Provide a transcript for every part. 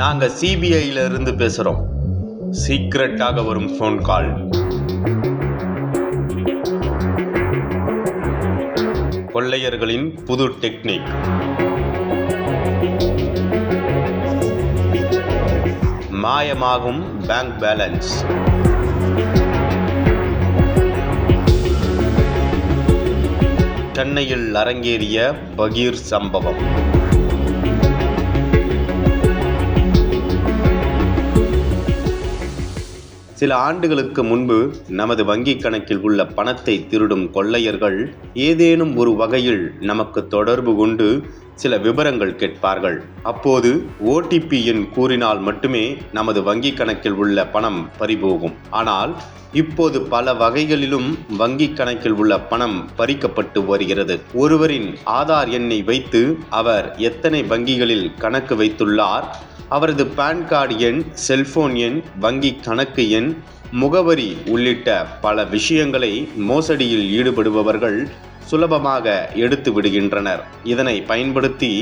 நாங்க சிபிஐல இருந்து பேசுறோம். சீக்ரெட்டாக வரும் ஃபோன் கால் கொள்ளையர்களின் புது டெக்னிக் மாயமாகும் பேங்க் பேலன்ஸ் சென்னையில் அரங்கேறிய பகீர் சம்பவம். சில ஆண்டுகளுக்கு முன்பு நமது வங்கிக் கணக்கில் உள்ள பணத்தை திருடும் கொள்ளையர்கள் ஏதேனும் ஒரு வகையில் நமக்கு தொடர்பு கொண்டு சில விவரங்கள் கேட்பார்கள். அப்போது ஓடிபி எண் கூறினால் மட்டுமே நமது வங்கிக் கணக்கில் உள்ள பணம் பறிபோகும். ஆனால் இப்போது பல வகைகளிலும் வங்கிக் கணக்கில் உள்ள பணம் பறிக்கப்பட்டு வருகிறது. ஒருவரின் ஆதார் எண்ணை வைத்து அவர் எத்தனை வங்கிகளில் கணக்கு வைத்துள்ளார்? அவரது பான் கார்டு எண் செல்போன் எண் வங்கி கணக்கு எண் முகவரி உள்ளிட்ட பல விஷயங்களை மோசடியில் ஈடுபடுபவர்கள் சுலபமாக எடுத்து விடுகின்றனர். இதனை பயன்படுத்தி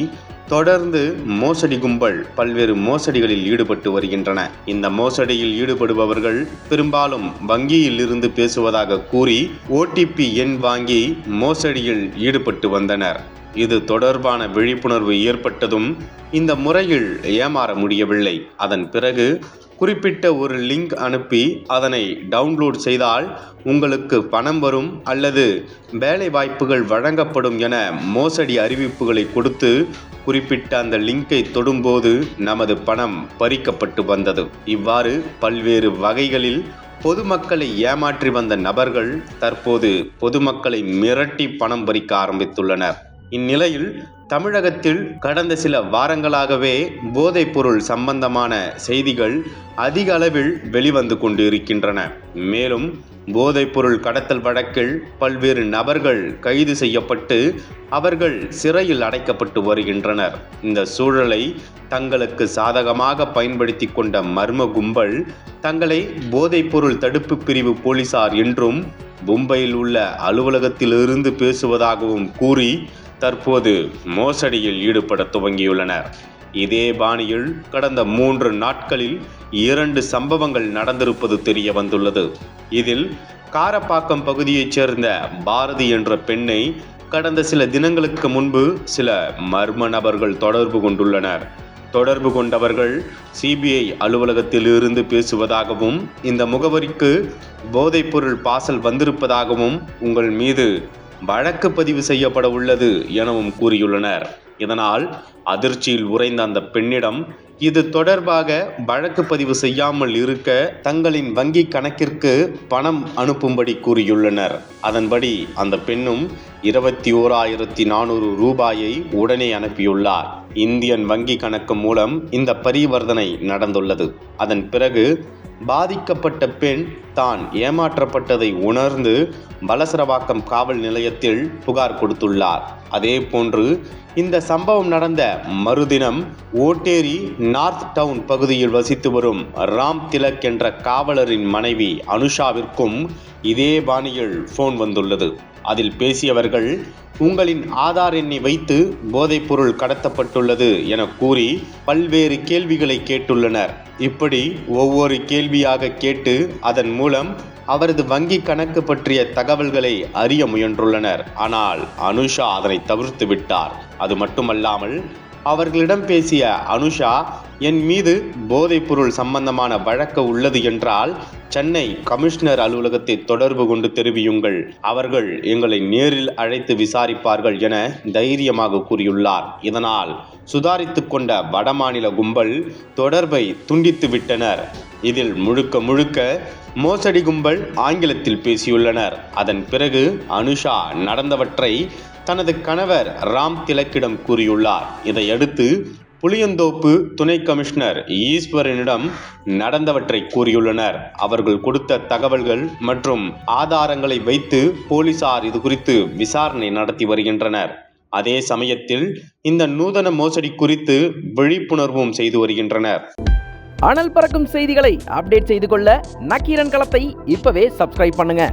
தொடர்ந்து மோசடி கும்பல் பல்வேறு மோசடிகளில் ஈடுபட்டு வருகின்றன. இந்த மோசடியில் ஈடுபடுபவர்கள் பெரும்பாலும் வங்கியில் இருந்து பேசுவதாக கூறி ஓடிபி எண் வாங்கி மோசடியில் ஈடுபட்டு வந்தனர். இது தொடர்பான விழிப்புணர்வு ஏற்பட்டதும் இந்த முறையில் ஏமாற முடியவில்லை. அதன் பிறகு குறிப்பிட்ட ஒரு லிங்க் அனுப்பி அதனை டவுன்லோட் செய்தால் உங்களுக்கு பணம் வரும் அல்லது வேலை வாய்ப்புகள் வழங்கப்படும் என மோசடி அறிவிப்புகளை கொடுத்து குறிப்பிட்ட அந்த லிங்கை தொடும்போது நமது பணம் பறிக்கப்பட்டு வந்தது. இவ்வாறு பல்வேறு வகைகளில் பொதுமக்களை ஏமாற்றி வந்த நபர்கள் தற்போது பொதுமக்களை மிரட்டி பணம் பறிக்க ஆரம்பித்துள்ளனர். இந்நிலையில் தமிழகத்தில் கடந்த சில வாரங்களாகவே போதைப்பொருள் சம்பந்தமான செய்திகள் அதிக அளவில் வெளிவந்து கொண்டு இருக்கின்றன மேலும் போதைப்பொருள் கடத்தல் வழக்கில் பல்வேறு நபர்கள் கைது செய்யப்பட்டு அவர்கள் சிறையில் அடைக்கப்பட்டு வருகின்றனர். இந்த சூழலை தங்களுக்கு சாதகமாக பயன்படுத்தி கொண்ட மர்ம கும்பல் தங்களை போதைப்பொருள் தடுப்பு பிரிவு போலீசார் என்றும் மும்பையில் உள்ள அலுவலகத்திலிருந்து பேசுவதாகவும் கூறி தற்போது மோசடியில் ஈடுபட துவங்கியுள்ளனர். இதே பாணியில் கடந்த மூன்று நாட்களில் இரண்டு சம்பவங்கள் நடந்திருப்பது தெரிய வந்துள்ளது. இதில் காரப்பாக்கம் பகுதியைச் சேர்ந்த பாரதி என்ற பெண்ணை கடந்த சில தினங்களுக்கு முன்பு சில மர்ம நபர்கள் தொடர்பு கொண்டுள்ளனர். தொடர்பு கொண்டவர்கள் சிபிஐ அலுவலகத்தில் இருந்து பேசுவதாகவும் இந்த முகவரிக்கு போதைப்பொருள் பாசல் வந்திருப்பதாகவும் உங்கள் மீது வழக்கு பதிவு செய்யப்பட உள்ளது எனவும் கூறியுள்ளனர். இதனால் அதிர்ச்சியில் உறைந்த அந்த பெண்ணிடம் இது தொடர்பாக வழக்கு பதிவு செய்யாமல் இருக்க தங்களின் வங்கி கணக்கிற்கு பணம் அனுப்பும்படி கூறியுள்ளனர். அதன்படி அந்த பெண்ணும் இருபத்தி ஓராயிரத்தி நானூறு ரூபாயை உடனே அனுப்பியுள்ளார். இந்தியன் வங்கி கணக்கு மூலம் இந்த பரிவர்த்தனை நடந்துள்ளது. அதன் பிறகு பாதிக்கப்பட்ட பெண் தான் ஏமாற்றப்பட்டதை உணர்ந்து வலசரவாக்கம் காவல் நிலையத்தில் புகார் கொடுத்துள்ளார். அதே போன்று இந்த சம்பவம் நடந்த மறுதினம் ஓட்டேரி நார்த் டவுன் பகுதியில் வசித்து வரும் ராம் திலக் என்ற காவலரின் மனைவி அனுஷாவிற்கும் இதே பாணியில் ஃபோன் வந்துள்ளது. அதில் பேசியவர்கள் உங்களின் ஆதார் எண்ணை வைத்து போதைப்பொருள் கடத்தப்பட்டுள்ளது என கூறி பல்வேறு கேள்விகளை கேட்டுள்ளனர். இப்படி ஒவ்வொரு கேள்வியாக கேட்டு அதன் மூலம் அவரது வங்கி கணக்கு பற்றிய தகவல்களை அறிய முயன்றுள்ளனர். ஆனால் அனுஷா அதனை தவிர்த்து விட்டார். அது மட்டுமல்லாமல் அவர்களிடம் பேசிய அனுஷா என் மீது போதைப்பொருள் சம்பந்தமான வழக்கு உள்ளது என்றால் சென்னை கமிஷனர் அலுவலகத்தை தொடர்பு கொண்டு தெரிவியுங்கள். அவர்கள் எங்களை நேரில் அழைத்து விசாரிப்பார்கள் என தைரியமாக கூறியுள்ளார். இதனால் சுதாரித்து கொண்ட வடமாநில கும்பல் தொடர்பை துண்டித்து விட்டனர். இதில் முழுக்க முழுக்க மோசடி கும்பல் ஆங்கிலத்தில் பேசியுள்ளனர். அதன் பிறகு அனுஷா நடந்தவற்றை தனது கணவர் ராம் திலக்கிடம் கூறியுள்ளார். இதையடுத்து புளியந்தோப்பு துணை கமிஷனர் ஈஸ்வரனிடம் நடந்தவற்றை கூறியுள்ளனர். அவர்கள் கொடுத்த தகவல்கள் மற்றும் ஆதாரங்களை வைத்து போலீசார் இது குறித்து விசாரணை நடத்தி வருகின்றனர். அதே சமயத்தில் இந்த நூதன மோசடி குறித்து விழிப்புணர்வும் செய்து வருகின்றனர். அனல் பறக்கும் செய்திகளை அப்டேட் செய்து கொள்ள நக்கீரன் களத்தை இப்பவே சப்ஸ்கிரைப் பண்ணுங்க.